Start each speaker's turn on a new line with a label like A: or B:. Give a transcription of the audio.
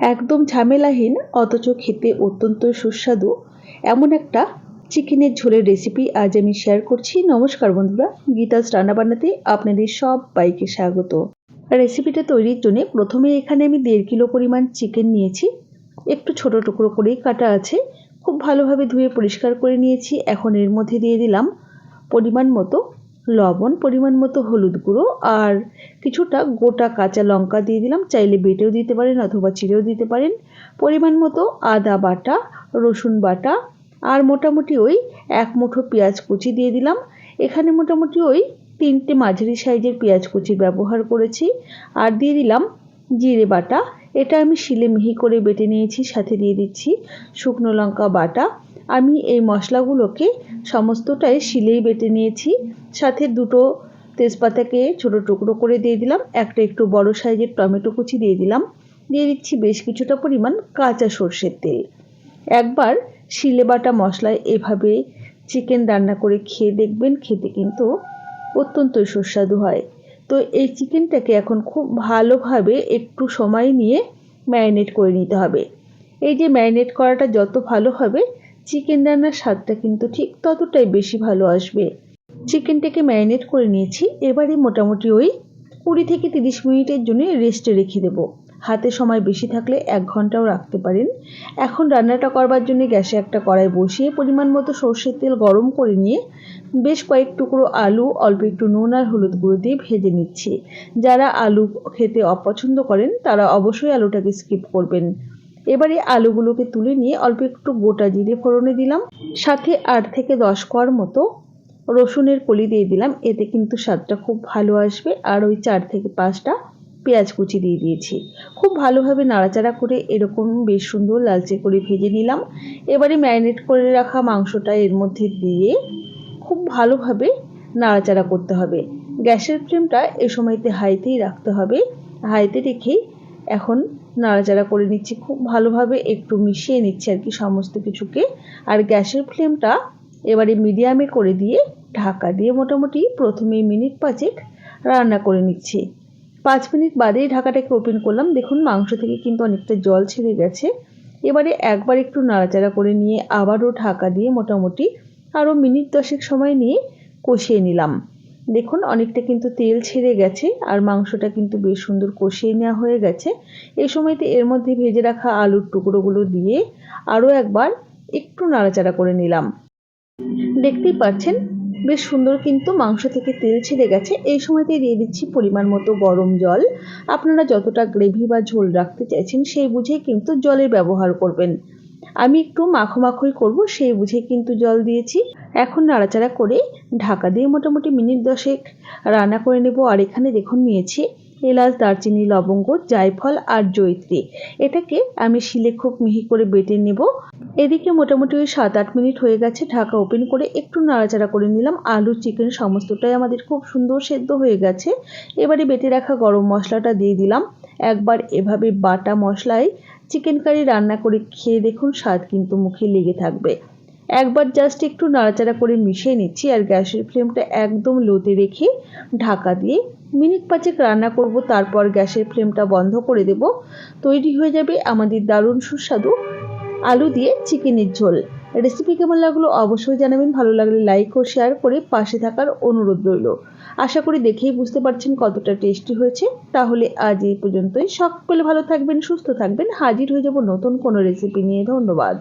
A: একদম ঝামেলাহীন, অথচ খেতে অত্যন্ত সুস্বাদু। এমন একটা চিকেনের ঝোলের রেসিপি আজ আমি শেয়ার করছি। নমস্কার বন্ধুরা, গীতাস রান্নাবান্নাতে আপনাদের সব বাইকে স্বাগত। রেসিপিটা তৈরির জন্য প্রথমে এখানে আমি দেড় কিলো পরিমাণ চিকেন নিয়েছি। একটু ছোট টুকরো করেই কাটা আছে। খুব ভালোভাবে ধুয়ে পরিষ্কার করে নিয়েছি। এখন এর মধ্যে দিয়ে দিলাম পরিমাণ মতো লবণ, পরিমাণ মতো হলুদ গুঁড়ো আর কিছুটা গোটা কাঁচা লঙ্কা দিয়ে দিলাম। চাইলে বেটেও দিতে পারেন অথবা চিড়েও দিতে পারেন। পরিমাণ মতো আদা বাটা, রসুন বাটা আর মোটামুটি ওই এক মুঠো পেঁয়াজ কুচি দিয়ে দিলাম। এখানে মোটামুটি ওই তিনটে মাঝারি সাইজের পেঁয়াজ কুচি ব্যবহার করেছি। আর দিয়ে দিলাম জিরে বাটা এটা আমি শিলে মিহি করে বেটে নিয়েছি, সাথে দিয়ে দিচ্ছি শুকনো লঙ্কা বাটা। আমি এই মশলাগুলোকে সমস্তটাই শিলেই বেটে নিয়েছি, সাথে দুটো তেজপাতাকে ছোট টুকরো করে দিয়ে দিলাম, একটা একটু বড় সাইজের টমেটো কুচি দিয়ে দিলাম। দিয়ে দিচ্ছি বেশ কিছুটা পরিমাণ কাঁচা সর্ষের তেল। একবার শিলে বাটা মশলায় এভাবে চিকেন রান্না করে খেয়ে দেখবেন, খেতে কিন্তু অত্যন্তই সুস্বাদু হয়। তো এই চিকেনটাকে এখন খুব ভালোভাবে একটু সময় নিয়ে ম্যারিনেট করে নিতে হবে। এই যে ম্যারিনেট করাটা যত ভালো হবে চিকেন রান্নার স্বাদটা কিন্তু ঠিক ততটাই বেশি ভালো আসবে। চিকেনটাকে ম্যারিনেট করে নিয়েছি, এবারে মোটামুটি ওই কুড়ি থেকে তিরিশ মিনিটের জন্য রেস্টে রেখে দেবো। হাতে সময় বেশি থাকলে এক ঘন্টাও রাখতে পারেন। এখন রান্নাটা করবার জন্য গ্যাসে একটা কড়াই বসিয়ে পরিমাণ মতো সর্ষের তেল গরম করে নিয়ে বেশ কয়েক টুকরো আলু, অল্প একটু নুন আর হলুদ গুঁড়ো দিয়ে ভেজে নিচ্ছি। যারা আলু খেতে অপছন্দ করেন, তারা অবশ্যই আলুটাকে স্কিপ করবেন। এবারে আলুগুলোকে তুলে নিয়ে অল্প একটু গোটা জিরে ফোড়নে দিলাম। সাথে আট থেকে দশ কোয়ার মতো রসুনের কলি দিয়ে দিলাম। এতে কিন্তু স্বাদটা খুব ভালো আসবে। আর ওই চার থেকে পাঁচটা পেঁয়াজ কুচি দিয়ে দিয়েছি। খুব ভালোভাবে নাড়াচাড়া করে এরকম বেশ সুন্দর লালচে করে ভেজে নিলাম। এবারে ম্যারিনেট করে রাখা মাংসটা এর মধ্যে দিয়ে খুব ভালোভাবে নাড়াচাড়া করতে হবে। গ্যাসের ফ্লেমটা এ সময়তে হাইতেই রাখতে হবে। হাইতে রেখেই এখন নাড়াচাড়া করে নিচ্ছি। খুব ভালোভাবে একটু মিশিয়ে নিচ্ছি আর কি সমস্ত কিছুকে। আর গ্যাসের ফ্লেমটা এবারে মিডিয়ামে করে দিয়ে ঢাকা দিয়ে মোটামুটি প্রথমে মিনিট পাঁচেক রান্না করে নিচ্ছি। পাঁচ মিনিট বাদেই ঢাকাটাকে ওপেন করলাম। দেখুন, মাংস থেকে কিন্তু অনেকটা জল ছেড়ে গেছে। এবারে একবার একটু নাড়াচাড়া করে নিয়ে আবারও ঢাকা দিয়ে মোটামুটি আরও মিনিট দশেক সময় নিয়ে কষিয়ে নিলাম। দেখুন, অনেকটা কিন্তু তেল ছেড়ে গেছে আর মাংসটা কিন্তু বেশ সুন্দর কষিয়ে নেওয়া হয়ে গেছে। এই সময়তে এর মধ্যে ভেজে রাখা আলুর টুকরোগুলো দিয়ে আরও একবার একটু নাড়াচাড়া করে নিলাম। দেখতেই পাচ্ছেন বেশ সুন্দর কিন্তু মাংস থেকে তেল ছেড়ে গেছে। এই সময়তে দিয়ে দিচ্ছি পরিমাণ মতো গরম জল। আপনারা যতটা গ্রেভি বা ঝোল রাখতে চাইছেন সেই বুঝেই কিন্তু জলের ব্যবহার করবেন। আমি একটু মাখো মাখোই করব, সেই বুঝে কিন্তু জল দিয়েছি। এখন নাড়াচাড়া করে ঢাকা দিয়ে মোটামুটি মিনিট দশেক রান্না করে নেব। আর এখানে দেখুন নিয়েছি এলাচ, দারচিনি, লবঙ্গ, জায়ফল আর জৈত্রী এটাকে আমি শিলে খুব মিহি করে বেটে নেব। এদিকে মোটামুটি ওই সাত আট মিনিট হয়ে গেছে, ঢাকা ওপেন করে একটু নাড়াচাড়া করে নিলাম। আলু, চিকেন সমস্তটাই আমাদের খুব সুন্দর সেদ্ধ হয়ে গেছে। এবারে বেটে রাখা গরম মশলাটা দিয়ে দিলাম। একবার এভাবে বাটা মশলায় চিকেন কারি রান্না করে খেয়ে দেখুন, স্বাদ কিন্তু মুখে লেগে থাকবে। একবার জাস্ট একটু নাড়াচাড়া করে মিশিয়ে নিচ্ছি আর গ্যাসের ফ্লেমটা একদম লোতে রেখে ঢাকা দিয়ে মিনিট পাঁচেক রান্না করব, তারপর গ্যাসের ফ্লেমটা বন্ধ করে দেব। তৈরি হয়ে যাবে আমাদের দারুণ সুস্বাদু আলু দিয়ে চিকেনের ঝোল। রেসিপি কেমন লাগল অবশ্যই জানাবেন, ভালো লাগলে লাইক ও শেয়ার করে পাশে থাকার অনুরোধ রইল। আশা করি দেখেই বুঝতে পারছেন কতটা টেস্টি হয়েছে। তাহলে আজ এই পর্যন্তই। সকলে ভালো থাকবেন, সুস্থ থাকবেন। হাজির হয়ে যাব নতুন কোনো রেসিপি নিয়ে। ধন্যবাদ।